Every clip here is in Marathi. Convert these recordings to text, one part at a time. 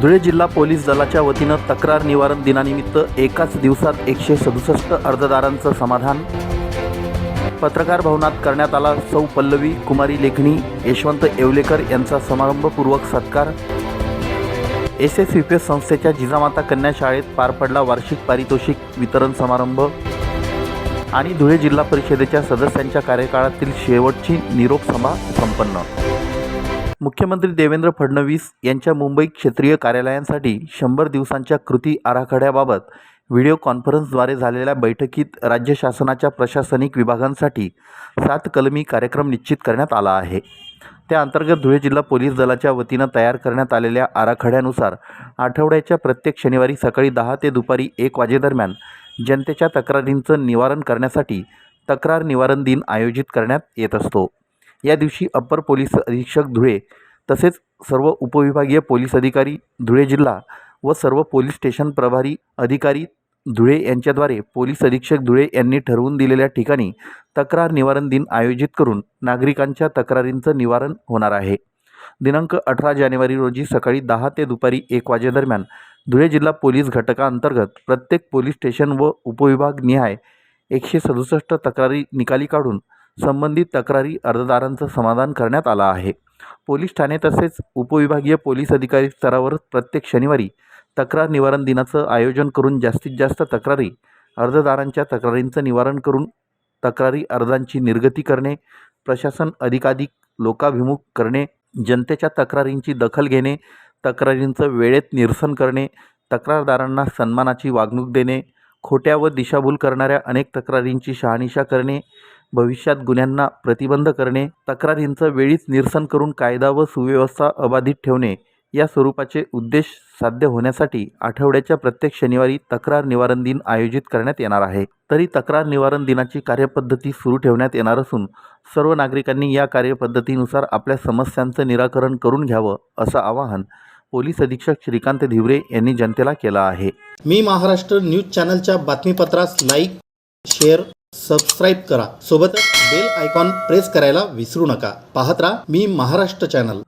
धुळे जिल्हा पोलीस दलाच्या वतीनं तक्रार निवारण दिनानिमित्त एकाच दिवसात एकशे सदुसष्ट अर्जदारांचं समाधान. पत्रकार भवनात करण्यात आला सौ पल्लवी कुमारी लेखणी यशवंत येवलेकर यांचा समारंभपूर्वक सत्कार. S S V P S संस्थेच्या जिजामाता कन्या शाळेत पार पडला वार्षिक पारितोषिक वितरण समारंभ. आणि धुळे जिल्हा परिषदेच्या सदस्यांच्या कार्यकाळातील शेवटची निरोप सभा संपन्न. मुख्यमंत्री देवेंद्र फडणवीस यांच्या मुंबई क्षेत्रीय कार्यालयांसाठी शंभर दिवसांच्या कृती आराखड्याबाबत व्हिडिओ कॉन्फरन्सद्वारे झालेल्या बैठकीत राज्य शासनाच्या प्रशासनिक विभागांसाठी सात कलमी कार्यक्रम निश्चित करण्यात आला आहे. त्या अंतर्गत धुळे जिल्हा पोलीस दलाच्या वतीनं तयार करण्यात आलेल्या आराखड्यानुसार आठवड्याच्या प्रत्येक शनिवारी सकाळी दहा ते दुपारी एक वाजेदरम्यान जनतेच्या तक्रारींचं निवारण करण्यासाठी तक्रार निवारण दिन आयोजित करण्यात येत असतो. या दिवशी अप्पर पोलीस अधीक्षक धुळे तसेच सर्व उपविभागीय पोलीस अधिकारी धुळे जिल्हा व सर्व पोलीस स्टेशन प्रभारी अधिकारी धुळे यांच्याद्वारे पोलीस अधीक्षक धुळे यांनी ठरवून दिलेल्या ठिकाणी तक्रार निवारण दिन आयोजित करून नागरिकांच्या तक्रारींचं निवारण होणार आहे. दिनांक अठरा जानेवारी रोजी सकाळी दहा ते दुपारी एक वाजेदरम्यान धुळे जिल्हा पोलीस घटकाअंतर्गत प्रत्येक पोलीस स्टेशन व उपविभाग निहाय एकशे सदुसष्ट तक्रारी निकाली काढून संबंधित तक्रारी अर्जदारांचं समाधान करण्यात आलं आहे. पोलीस ठाणे तसेच उपविभागीय पोलीस अधिकारी स्तरावर प्रत्येक शनिवारी तक्रार निवारण दिनाचं आयोजन करून जास्तीत जास्त तक्रारी अर्जदारांच्या तक्रारींचं निवारण करून तक्रारी अर्जांची निर्गती करणे प्रशासन अधिकाधिक लोकाभिमुख करणे जनतेच्या तक्रारींची दखल घेणे तक्रारींचं वेळेत निरसन करणे तक्रारदारांना सन्मानाची वागणूक देणे खोट्या व दिशाभूल करणाऱ्या अनेक तक्रारींची शहानिशा करणे भविष्यात गुन्ह्यांना प्रतिबंध करणे तक्रारींचं वेळीच निरसन करून कायदा व सुव्यवस्था अबाधित ठेवणे या स्वरूपाचे उद्देश साध्य होण्यासाठी आठवड्याच्या प्रत्येक शनिवारी तक्रार निवारण दिन आयोजित करण्यात येणार आहे. तरी तक्रार निवारण दिनाची कार्यपद्धती सुरू ठेवण्यात येणार असून सर्व नागरिकांनी या कार्यपद्धतीनुसार आपल्या समस्यांचं निराकरण करून घ्यावं असं आवाहन पोलीस अधीक्षक श्रीकांत धिवरे यांनी जनतेला केलं आहे. मी महाराष्ट्र न्यूज चॅनलच्या बातमीपत्रास लाईक शेअर सबस्क्राईब करा. सोबतच बेल आयकॉन प्रेस करायला विसरू नका. पाहत राहा मी महाराष्ट्र चॅनल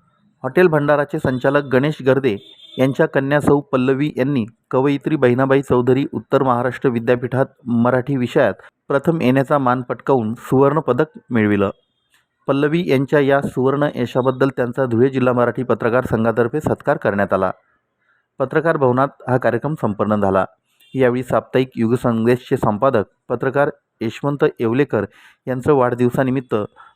हॉटेल भंडाराचे संचालक गणेश गर्दे यांच्या कन्या सौ पल्लवी यांनी कवयित्री बहिणाबाई चौधरी उत्तर महाराष्ट्र विद्यापीठात मराठी विषयात प्रथम येण्याचा मान पटकावून सुवर्णपदक मिळविलं. पल्लवी यांच्या या सुवर्ण यशाबद्दल त्यांचा धुळे जिल्हा मराठी पत्रकार संघातर्फे सत्कार करण्यात आला. पत्रकार भवनात हा कार्यक्रम संपन्न झाला. यावेळी साप्ताहिक युगसंदेशचे संपादक पत्रकार यशवंत येवलेकर यांचं वाढदिवसानिमित्त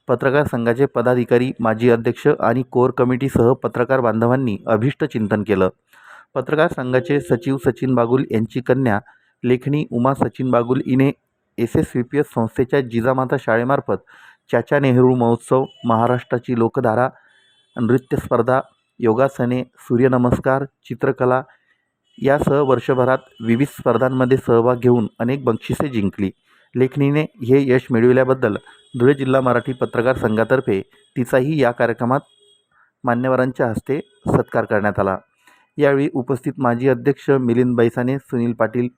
पत्रकार संघाचे पदाधिकारी माजी अध्यक्ष आणि कोर कमिटीसह पत्रकार बांधवांनी अभिष्ट चिंतन केलं. पत्रकार संघाचे सचिव सचिन बागुल यांची कन्या लेखणी उमा सचिन बागुल हिने S S V P S संस्थेच्या जिजामाता शाळेमार्फत चाचा नेहरू महोत्सव महाराष्ट्राची लोकधारा नृत्य स्पर्धा योगासने सूर्यनमस्कार चित्रकला यासह वर्षभरात विविध स्पर्धांमध्ये सहभाग घेऊन अनेक बक्षिसे जिंकली. लेखनीने हे यश मिळविल्याबद्दल धुळे जिल्हा मराठी पत्रकार संघातर्फे तिचाही या कार्यक्रमात मान्यवरांच्या हस्ते सत्कार करण्यात आला. यावेळी उपस्थित माजी अध्यक्ष मिलिंद बैसाने सुनील पाटील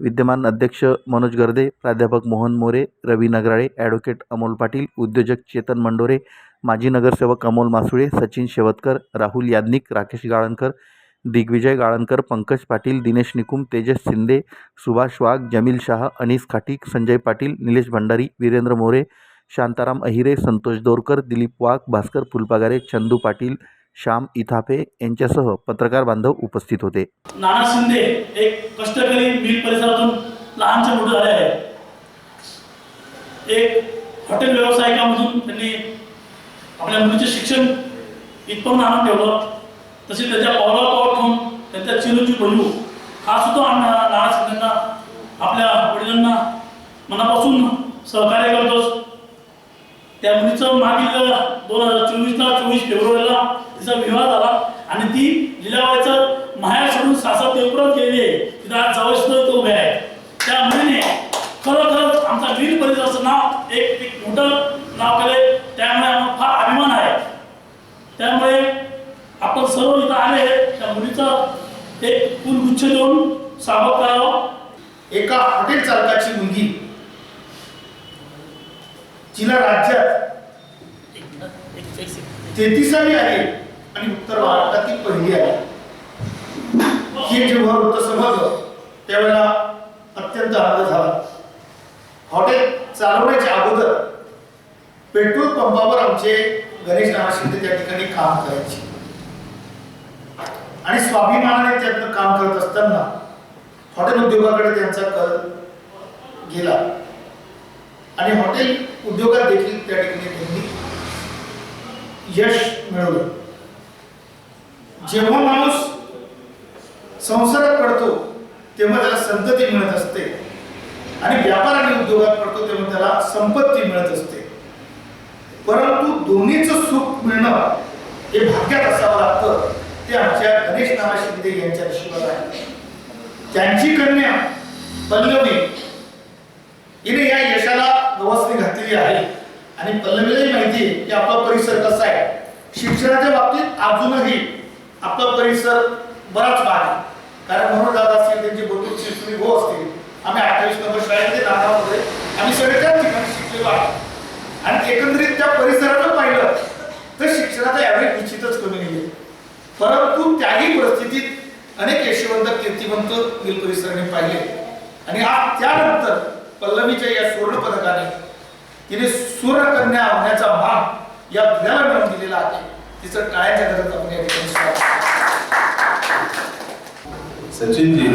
विद्यमान अध्यक्ष मनोज गर्दे प्राध्यापक मोहन मोरे रवी नगराळे ॲडव्होकेट अमोल पाटील उद्योजक चेतन मंडोरे माजी नगरसेवक अमोल मासुळे सचिन शेवतकर राहुल यादनिक राकेश गाळणकर दिग्विजय गाळणकर पंकज पाटील दिनेश निकुम तेजस शिंदे सुभाष वाघ जमील शाह अनिस खाटीक संजय पाटील निलेश भंडारी वीरेंद्र मोरे शांताराम अहिरे संतोष दोरकर दिलीप वाघ भास्कर फुलपागारे चंदू पाटील श्याम इथापे यांच्यासह पत्रकार बांधव उपस्थित होते. नाना शिंदे एक कष्टकरी मिल परिसरातून लहानचे मोठे झाले आहे एक हॉटेल व्यावसायिकामधून त्यांनी आपल्या मुलीचे शिक्षण इथपर्यंत आणून ठेवलं. तसे त्याच्या पावला पावल ठेवून त्याच्या चिरूची बलू हा सुद्धा अण्णा नाना शिंदेंना आपल्या वडिलांना मनापासून सहकार्य करतोच. त्या मुलीचं मागील दोन हजार चोवीसला चोवीस फेब्रुवारीला तिचा विवाह झाला आणि ती लिलावायचं माहेर सोडून सासर देवपुरात गेली आहे. तिथं आज जवळ तो उभे आहे. त्या मुलीने खरोखरच आमचा वीर परिसराचं नाव एक एक मोठं नाव केले त्यामुळे आम्हाला फार अभिमान आहे त्यामुळे आपण सर्व इथं आले त्या मुलीचा एक फुलगुच्छ देऊन स्वागत करावं एका हॉटेल चालकाची मुलगी. जिला राज्यात तेहतीसावी आहे आणि उत्तर भारतातील पहिली आहे. हे जेव्हा वृत्त समजलं त्यावेळेला अत्यंत आनंद झाला. हॉटेल चालवण्याच्या अगोदर पेट्रोल पंपावर आमचे गणेश नाना शिंदे त्या ठिकाणी काम करायचे. आणि स्वाभिमानाने त्यातनं काम करत असताना हॉटेल उद्योगाकडे त्यांचा कल गेला. आणि हॉटेल उद्योगात देखील त्या ठिकाणी त्यांनी यश मिळवलं. जेव्हा माणूस संसारात पडतो तेव्हा त्याला संतती मिळत असते. आणि व्यापार आणि उद्योगात पडतो तेव्हा त्याला संपत्ती मिळत असते. परंतु दोन्हीचं सुख मिळणं हे भाग्यात असावं लागतं. ते आमच्या गणेश नाना शिंदे यांच्या नशिबात आहे. त्यांची कन्या पल्लवी हिने या यशाला गवसणी घातलेली आहे. आणि पल्लवीलाही माहिती आहे की आपला परिसर कसा आहे. शिक्षणाच्या बाबतीत अजूनही आपला परिसर बराच भाग आहे. कारण म्हणून दादा असतील त्यांचे बंधू शिक्षणी भाऊ हो असतील. आम्ही अठ्ठावीस नंबर शाळेमध्ये नागामध्ये आम्ही सगळे त्याच ठिकाणी शिकलेलो आहे आणि एकंदरीत त्या परिसरानं पाहिलं तर शिक्षणाचा ॲव्हरेज निश्चितच कमी नाही परंतु त्याही परिस्थितीत अनेक यशवंत कीर्तिवंत नील परिसराने पाहिले. आणि आज त्यानंतर पल्लवीच्या या सुवर्ण पदकाने तिने सूर्यकन्या होण्याचा मान या दुनियाला मिळवून दिलेला आहे. तिचं टाळ्याच्या गरज आपण या ठिकाणी सचिनजी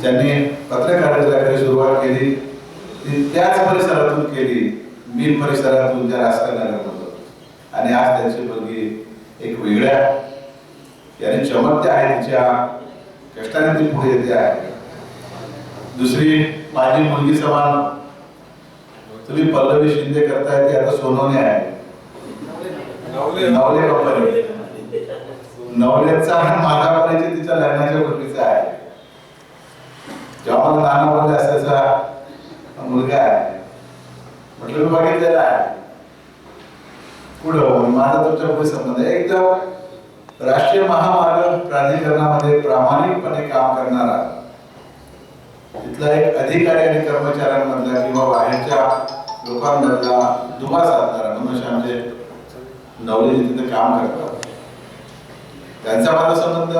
ज्यांनी पत्रकारितेला सुरुवात केली. ती त्याच परिसरातून केली. मी परिसरातून त्या राजकारणाला होतो आणि आज त्यांची मुलगी एक वेगळ्या याने चमकते आहे तिच्या कष्टाने ती पुढे येते आहे. दुसरी माझी मुलगी समान तुम्ही पल्लवी शिंदे करताय ते आता सोनवणे आहे. नवले. कंपनी. आणि माझा परिचय तिच्या लग्नाच्या पूर्वीचा आहे. जेव्हा मला नाना बोलले असायचा मुलगा आहे. म्हटलं मी बघितलेला आहे. पुढं माझा तुमच्या संबंध. आहे एकदम राष्ट्रीय महामार्ग प्राधिकरणामध्ये प्रामाणिकपणे काम करणारा तिथला एक अधिकारी आणि कर्मचाऱ्यांमधला किंवा बाहेरच्या लोकांमधला दुवा साधणारा मनुष्य आमचे नवले तिथे काम करतात त्यांचा माझा संबंध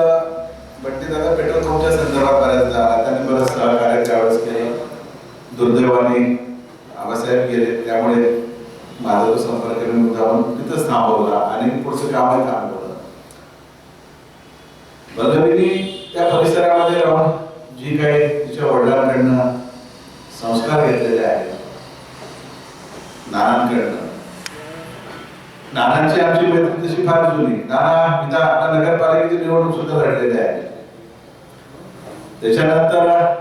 बट्टी दादा पेट्रोल पंपच्या संदर्भात बऱ्याचदा आला. त्यांनी बरंच सहकार्य त्यावेळेस केलं. दुर्दैवाने आबासाहेब गेले. संपर्क तिथंच थांबवला आणि पुढचं कामही थांबवलं. बलवीने त्या परिसरामध्ये राहून जी काही तिच्या वडिलांकडनं संस्कार घेतलेले आहेत नानांकडनं. नानांची आमची मैत्री तशी फार जुनी. नाना पिता आपल्या नगरपालिकेची निवडणूक सुद्धा लढलेली आहे. त्याच्यानंतर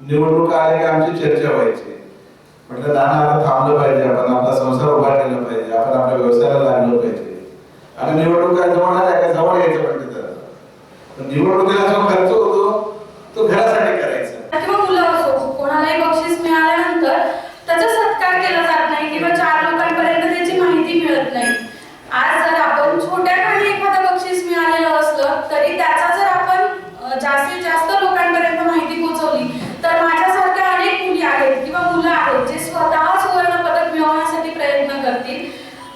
निवडणूक आले की आमची चर्चा व्हायची. म्हटलं नाना आपण थांबलं पाहिजे आपण आपला संसार उभा केला पाहिजे आपण आपल्या व्यवसायाला लागलो पाहिजे. आणि निवडणुका जवळ आल्या का जवळ यायचं म्हणते तर. निवडणुकीला जो खर्च होतो तो घरासाठी करायचा किंवा मुलं असो कोणालाही बक्षीस मिळाल्यानंतर त्याचा सत्कार केला जात नाही किंवा चार लोकांपर्यंत त्याची माहिती मिळत नाही आज जर आपण छोट्या खाली एखादं बक्षीस मिळालेलं असलं तरी त्याचा जर आपण अं, जास्तीत जास्त लोकांपर्यंत माहिती पोहोचवली तर माझ्यासारख्या अनेक मुली आहेत किंवा मुलं आहेत जे स्वतः सुवर्ण पदक मिळवण्यासाठी प्रयत्न करतील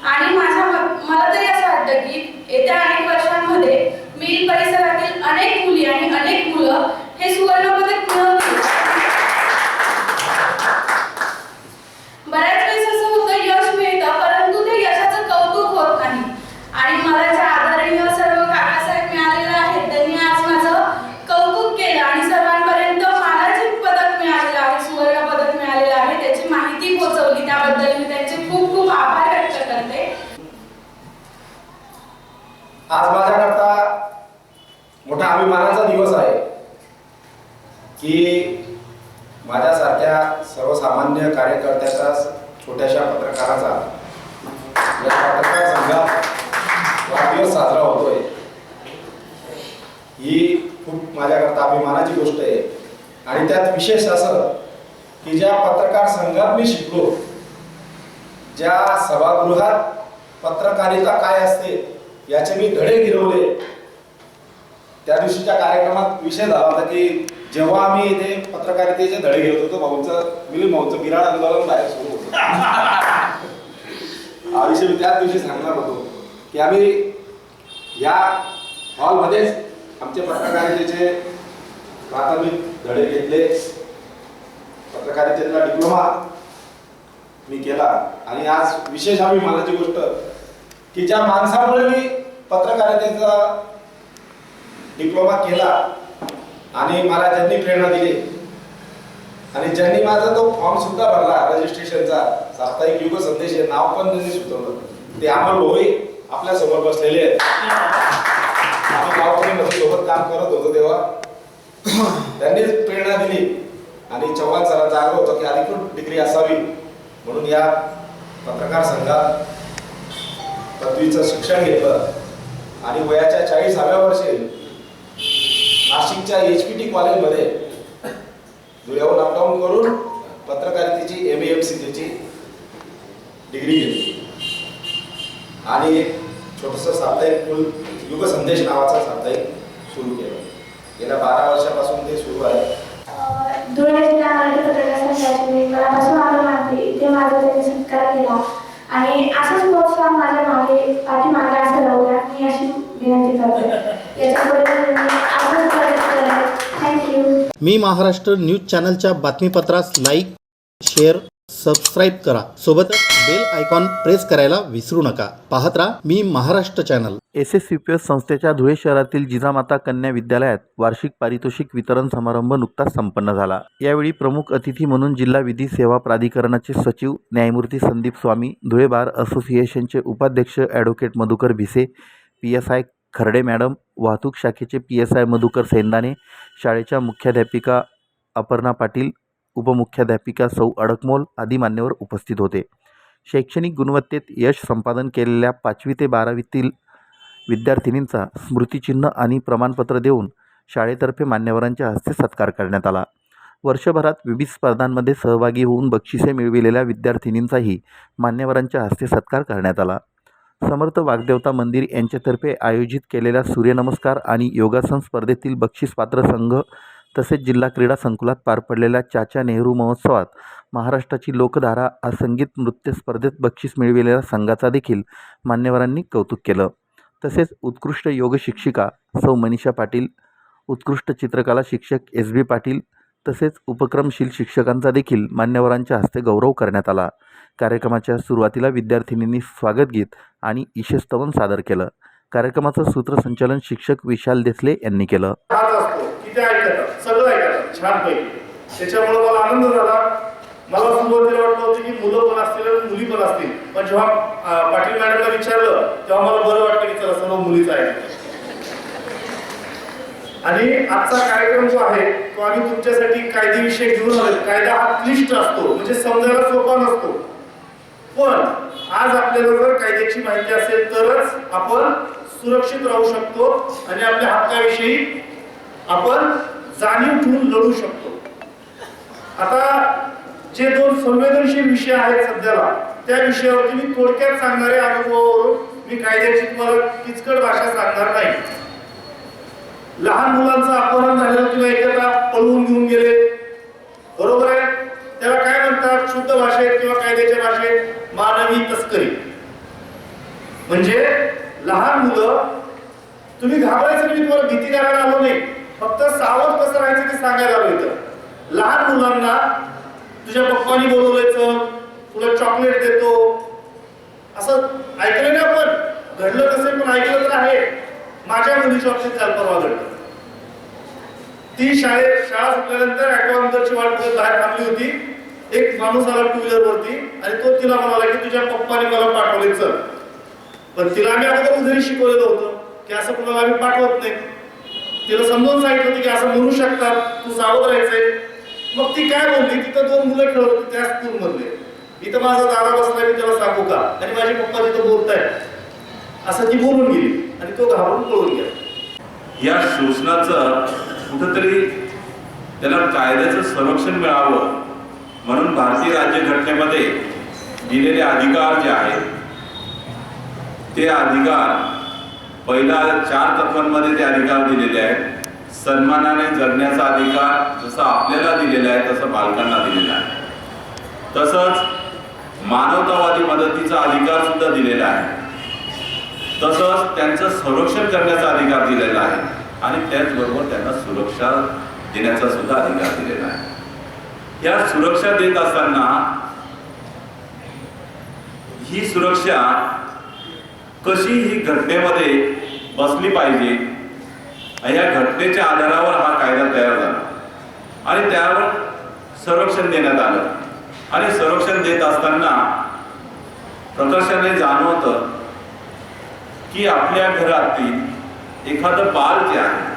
आणि माझ्या म- मला तरी असं वाटतं की येत्या अनेक वर्षांमध्ये मिल परिसरातील अनेक मुली आणि अनेक मुलं हे सुवर्ण पदक मिळवतील बऱ्याच वेळेस असं होतं यश मिळतं परंतु ते यशाचं कौतुक होत नाही आणि मला ज्या आदरणीय सर्व काकासाहेब मिळालेले आहेत त्यांनी आज माझं कौतुक केलं आणि सर्वांपर्यंत मला जे पदक मिळालेलं आहे सुवर्ण पदक मिळालेलं आहे त्याची माहिती पोहोचवली त्याबद्दल मी त्यांचे खूप खूप आभार व्यक्त करते आज माझ्याकरता मोठा अभिमानाचा दिवस आहे की माझ्यासारख्या सर्वसामान्य कार्यकर्त्याचा छोट्याशा पत्रकाराचा या पत्रकार संघात वाढदिवस साजरा होतोय ही खूप माझ्याकरता अभिमानाची गोष्ट आहे. आणि त्यात विशेष असं की ज्या पत्रकार संघात मी शिकलो ज्या सभागृहात पत्रकारिता काय असते याचे मी धडे गिरवले त्या दिवशीच्या कार्यक्रमात विषय झाला होता की जेव्हा आम्ही इथे पत्रकारितेचे धडे घेत होतो भाऊचं मिली भाऊचं बिराड आंदोलन बाहेर सुरू होतं. हा विषय मी त्याच दिवशी सांगणार होतो की आम्ही या हॉलमध्येच आमचे पत्रकारितेचे प्राथमिक धडे घेतले पत्रकारितेतला डिप्लोमा मी केला आणि आज विशेष अभिमानाची गोष्ट की ज्या माणसामुळे मी पत्रकारितेचा डिप्लोमा केला आणि मला ज्यांनी प्रेरणा दिली आणि ज्यांनी माझा तो फॉर्म सुद्धा भरला रजिस्ट्रेशनचा साप्ताहिक युग संदेश हे नाव पण त्यांनी सुचवलं. ते अमर भोई आपल्यासमोर बसलेले आहेत. आम्ही गावकरी सोबत काम करत होतो तेव्हा. त्यांनीच प्रेरणा दिली. आणि चव्हाण सरांचा आग्रह होता की अधिकृत डिग्री असावी म्हणून या पत्रकार संघात पदवीचं शिक्षण घेतलं. आणि वयाच्या चाळीसाव्या वर्षी नाशिकच्या एच पी टी कॉलेजमध्ये धुळ्याहून अपडाऊन करून पत्रकारितेची एम एम सी त्याची डिग्री घेतली. आणि एक छोटंसं साप्ताहिक कुल युग संदेश नावाचा साप्ताहिक सुरू केलं. गेल्या बारा वर्षापासून ते सुरू आहे. अं, धुळे जिल्हा मराठी पत्रकार संघाचे मी मनापासून आभार मानते. इथे माझा त्यांनी सत्कार केला. आणि असाच प्रोत्साहन माझ्या मागे पाठीमागे असं राहू द्या मी अशी विनंती करते. याच्यापुढे मी महाराष्ट्र न्यूज चॅनलच्या बातमीपत्रास लाईक शेअर सबस्क्राईब करा. सोबतच बेल आयकॉन प्रेस करायला विसरू नका. पाहत राहा मी Maharashtra channel S S P S संस्थेच्या धुळे शहरातील जिजामाता कन्या विद्यालयात वार्षिक पारितोषिक वितरण समारंभ नुकताच संपन्न झाला. यावेळी प्रमुख अतिथी म्हणून जिल्हा विधी सेवा प्राधिकरणाचे सचिव न्यायमूर्ती संदीप स्वामी धुळे बार असोसिएशनचे उपाध्यक्ष advocate Madhukar Bhise P S I Kharde madam वाहतूक शाखेचे P S I Madhukar Sendane शाळेच्या मुख्याध्यापिका अपर्णा पाटील उपमुख्याध्यापिका सौ अडकमोल आदी मान्यवर उपस्थित होते. शैक्षणिक गुणवत्तेत यश संपादन केलेल्या पाचवी ते बारावीतील विद्यार्थिनींचा स्मृतिचिन्ह आणि प्रमाणपत्र देऊन शाळेतर्फे मान्यवरांच्या हस्ते सत्कार करण्यात आला. वर्षभरात विविध स्पर्धांमध्ये सहभागी होऊन बक्षिसे मिळविलेल्या विद्यार्थिनींचाही मान्यवरांच्या हस्ते सत्कार करण्यात आला. समर्थ वाग्देवता मंदिर यांच्यातर्फे आयोजित केलेल्या सूर्यनमस्कार आणि योगासन स्पर्धेतील बक्षीसपात्र संघ तसेच जिल्हा क्रीडा संकुलात पार पडलेल्या चाचा नेहरू महोत्सवात महाराष्ट्राची लोकधारा हा संगीत नृत्य स्पर्धेत बक्षीस मिळविलेल्या संघाचा देखील मान्यवरांनी कौतुक केलं. तसेच उत्कृष्ट योग शिक्षिका सौ मनीषा पाटील उत्कृष्ट चित्रकला शिक्षक एस बी पाटील तसेच उपक्रमशील शिक्षकांचा देखील मान्यवरांच्या हस्ते गौरव करण्यात आला. कार्यक्रमाच्या सुरुवातीला विद्यार्थिनींनी स्वागतगीत आणि ईशस्तवन सादर केलं. कार्यक्रमाचं सूत्रसंचालन शिक्षक विशाल देसले यांनी केलं हाच असतो की ते ऐकतात सगळं ऐकतात छानपैकी त्याच्यामुळे मला आनंद झाला. मला सुरुवातीला वाटलं होतं की मुलं पण असतील आणि मुली पण असतील. पण जेव्हा पाटील मॅडमला विचारलं तेव्हा मला बरं वाटलं की चला सर्व मुलीच आहे आणि आजचा कार्यक्रम जो आहे तो आम्ही तुमच्यासाठी कायदेविषयक घेऊन आलो कायदा हा क्लिष्ट असतो. म्हणजे समजायला सोपा नसतो. पण आज आपल्याला जर कायद्याची माहिती असेल तरच आपण सुरक्षित राहू शकतो. आणि आपल्या हक्काविषयी आपण जाणीव ठेवून लढू शकतो. आता जे दोन संवेदनशील विषय आहेत सध्याला त्या विषयावरती मी थोडक्यात सांगणारे अनुभवावरून मी कायद्याची तुम्हाला किचकट भाषा सांगणार नाही. लहान मुलांचं अपहरण झालं किंवा एखादा पळवून घेऊन गेले. बरोबर आहे? त्याला काय म्हणतात? शुद्ध भाषेत किंवा कायद्याच्या भाषेत मानवी तस्करी. म्हणजे लहान मुलं तुम्ही घाबरायचं मी तुम्हाला भीती द्यायला आलो नाही. फक्त सावध कसं राहायचं ते सांगायला आलो इथं. लहान मुलांना तुझ्या पप्पानी बोलवलायचं तुला चॉकलेट देतो. असं ऐकलं नाही आपण. घडलं कसं पण ऐकलं तर आहे. माझ्या मुलीच्या बाबतीत काल परवा घडलं. ती शाळेत शाळा सुटल्यानंतर ॲटोनंतरची वाट बघत बाहेर थांबली होती. एक माणूस आला टू व्हीलर वरती आणि तो तिला म्हणाला की तुझ्या पप्पाने मला पाठवले चल. पण तिला आम्ही अगोदर घरी शिकवलेलं होतं की असं कुणाला आम्ही पाठवत नाही. तिला समजावून सांगितलं होतं की असं म्हणू शकतात तू सावध राहायचंय. मग ती काय बोलली तिथं दोन मुलं खेळत होती त्या स्कूल मधले. इथं माझा दादा बसलाय मी त्याला सांगू का? आणि माझे पप्पा तिथं बोलताय असं ती बोलून गेली आणि तो घाबरून पळून गेला. या शोषणाचं कुठंतरी त्याला कायद्याचं संरक्षण मिळावं म्हणून भारतीय राज्यघटनेमध्ये दिलेले अधिकार जे आहेत ते अधिकार पहिल्या चार तत्वांमध्ये ते अधिकार दिलेले आहेत. सन्मानाने जगण्याचा अधिकार जसा आपल्याला दिलेला आहे तसं बालकांना दिलेला आहे. तसंच मानवतावादी मदतीचा अधिकार सुद्धा दिलेला आहे. तसंच त्यांचं संरक्षण करण्याचा अधिकार दिलेला आहे. आणि त्याचबरोबर त्यांना सुरक्षा देण्याचा सुद्धा अधिकार दिलेला आहे. या सुरक्षा देत असताना ही सुरक्षा कशी ही घटनेमध्ये बसली पाहिजे या घटनेच्या आधारावर हा कायदा तयार झाला. आणि त्यावर संरक्षण देण्यात आलं. आणि संरक्षण देत असताना प्रकर्षाने जाणवतं की आपल्या घरातील एखादं बाल जे आहे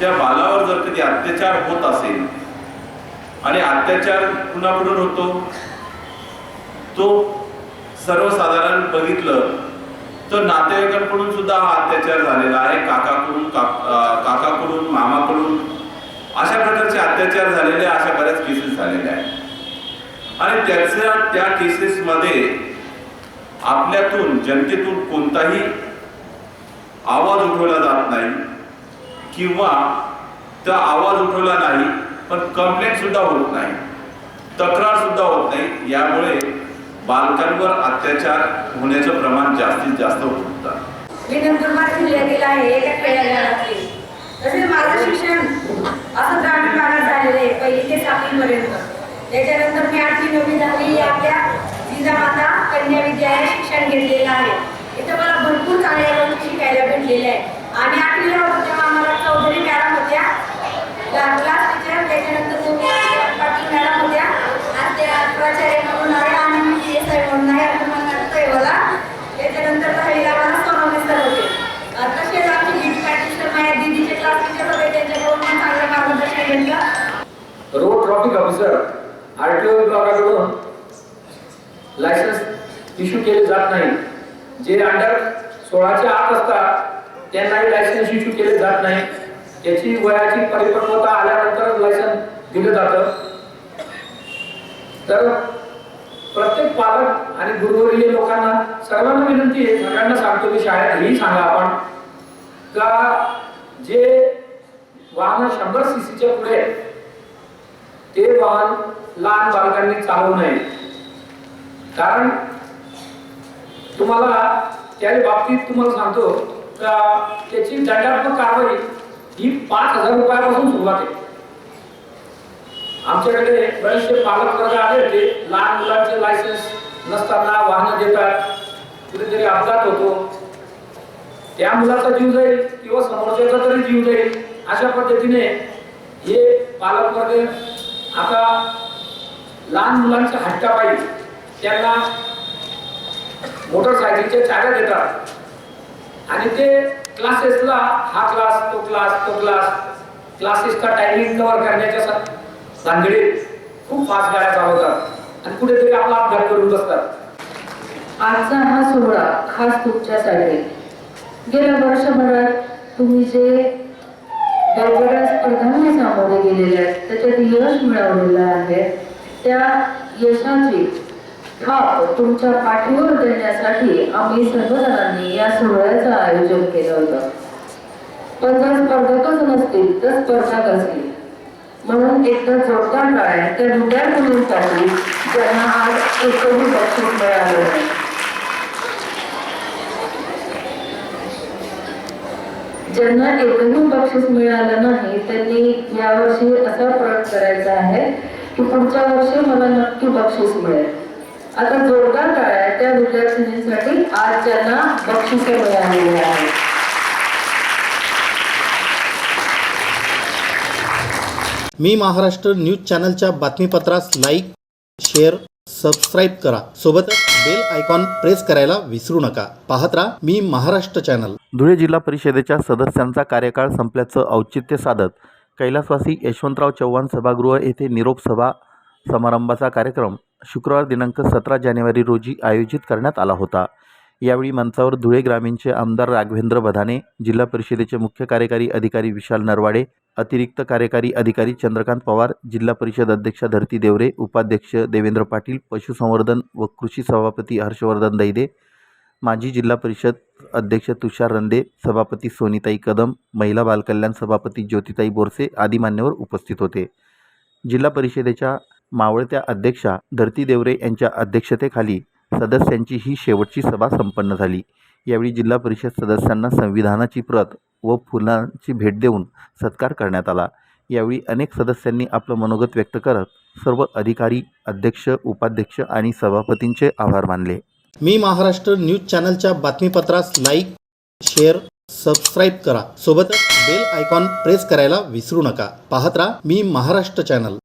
त्या बालावर जर कधी अत्याचार होत असेल आणि अत्याचार कुणाकडून होतो? तो सर्वसाधारण बघितलं तर नातेवाईकांकडून सुद्धा हा अत्याचार झालेला आहे. काकाकडून काकाकडून मामाकडून अशा प्रकारचे अत्याचार झालेले अशा बऱ्याच केसेस झालेल्या आहेत. आणि त्याच्या त्या केसेसमध्ये आपल्यातून जनतेतून कोणताही आवाज उठवला जात नाही किंवा त्या आवाज उठवला नाही पण कंप्लेंट सुद्धा होत नाही. तक्रार सुद्धा होत नाही. यामुळे बालकांवर अत्याचार होण्याचं प्रमाण जास्तीत जास्त होतं मी नंदुरबार जिल्ह्यातील आहे एका खेड्यागावातली तसेच माझं शिक्षण असं ग्रामीण भागात झालेलं आहे पहिली ते सातवी त्याच्यानंतर मी आठवी नववी दहावी आपल्या जिजामाता कन्या विद्यालयात शिक्षण घेतलेलं आहे. इथं मला भरपूर चांगल्या गोष्टी शिकायला भेटलेल्या आहे. आम्ही आठवीला होतो तेव्हा आम्हाला चौधरी मॅडम होत्या. क्लास टीचर त्याच्यानंतर दोन पाटील मॅडम होत्या आणि त्या प्राचार्य म्हणून आहे आणि मी पी एस आय म्हणून आहे असं मला वाटतंय मला त्याच्यानंतर दहावीला मला सोनवणे सर होते अं, तसेच आमची गीत प्रॅक्टिस तर माझ्या दीदीचे क्लास टीचर होते त्यांच्याकडून पण चांगलं मार्गदर्शन घेतलं road traffic officer R T विभागाकडून लायसन्स इश्यू केले जात नाही. जे अंडर सोळाच्या आत असतात त्यांनाही लायसन्स इश्यू केले जात नाही. त्याची वयाची परिपक्वता आल्यानंतर लायसन्स दिलं जातं. तर प्रत्येक पालक आणि गुरुवर्गीय लोकांना सर्वांना विनंती आहे सगळ्यांना सांगतो की शाळेत ही सांगा आपण. का जे वाहन शंभर सीसीच्या पुढे ते वाहन लहान बालकांनी चालवू नये. कारण तुम्हाला त्या बाबतीत तुम्हाला सांगतो का त्याची दंडात्मक कारवाई ही पाच हजार रुपयापासून सुरुवात आहे. आमच्याकडे बरेचसे पालक वर्ग आले होते लहान मुलांचे लायसन्स नसताना वाहनं देतात कुठेतरी अपघात होतो. त्या मुलाचा जीव जाईल किंवा समोरच्याचा तरी जीव जाईल अशा पद्धतीने हे पालक वर्ग आता लहान मुलांच्या हट्टाबाई त्यांना मोटरसायकलच्या चाव्या देतात. आणि ते क्लासेसला हा क्लास तो क्लास तो क्लास क्लासेसचा टायमिंग कव्हर करण्याच्या सा- भानगडीत खूप फास्ट गाड्या चालवतात. आणि कुठेतरी आपला अपघात करून बसतात. आजचा हा सोहळा खास तुमच्यासाठी. गेल्या वर्षभरात तुम्ही जे वेगवेगळ्या स्पर्धांना सामोरे गेलेले आहेत. त्याच्यात यश मिळवलेलं आहे. त्या यशाची थाप तुमच्या पाठीवर देण्यासाठी आम्ही सर्वजणांनी या सोहळ्याचं आयोजन केलं होतं. पण जर स्पर्धकच नसतील तर स्पर्धा कसली म्हणून एकदा जोरदार टाळ्या त्या विद्यार्थी मुलींसाठी ज्यांना आज एकही बक्षीस मिळालं नाही. ज्यांना एकही बक्षीस मिळालं नाही त्यांनी यावर्षी असा प्रयोग करायचा आहे की पुढच्या वर्षी मला नक्की बक्षीस मिळेल. आता जोरदार टाळ्या त्या विद्यार्थिनींसाठी आज ज्यांना बक्षिसे मिळालेली आहेत. मी महाराष्ट्र न्यूज चॅनलच्या बातमीपत्रास लाईक शेअर सबस्क्राईब करा. सोबतच बेल आयकॉन प्रेस करायला विसरू नका. पाहत राहा मी महाराष्ट्र चॅनल धुळे जिल्हा परिषदेच्या सदस्यांचा कार्यकाळ संपल्याचं औचित्य साधत कैलासवासी यशवंतराव चव्हाण सभागृह येथे निरोप सभा समारंभाचा कार्यक्रम शुक्रवार दिनांक सतरा जानेवारी रोजी आयोजित करण्यात आला होता. यावेळी मंचावर धुळे ग्रामीणचे आमदार राघवेंद्र बधाने जिल्हा परिषदेचे मुख्य कार्यकारी अधिकारी विशाल नरवाडे अतिरिक्त कार्यकारी अधिकारी चंद्रकांत पवार जिल्हा परिषद अध्यक्षा धरती देवरे उपाध्यक्ष देवेंद्र पाटील पशुसंवर्धन व कृषी सभापती हर्षवर्धन दैदे माजी जिल्हा परिषद अध्यक्ष तुषार रंदे सभापती सोनीताई कदम महिला बालकल्याण सभापती ज्योतिताई बोरसे आदी मान्यवर उपस्थित होते. जिल्हा परिषदेच्या मावळत्या अध्यक्षा धरती देवरे यांच्या अध्यक्षतेखाली सदस्यांची ही शेवटची सभा संपन्न झाली. यावेळी जिल्हा परिषद सदस्यांना संविधानाची प्रत व फुलांची भेट देऊन सत्कार करण्यात आला. यावेळी अनेक सदस्यांनी आपलं मनोगत व्यक्त करत सर्व अधिकारी अध्यक्ष उपाध्यक्ष आणि सभापतींचे आभार मानले. मी महाराष्ट्र न्यूज चॅनलच्या बातमीपत्रास लाईक शेअर सबस्क्राईब करा. सोबतच बेल आयकॉन प्रेस करायला विसरू नका. पाहत राहा मी महाराष्ट्र चॅनल.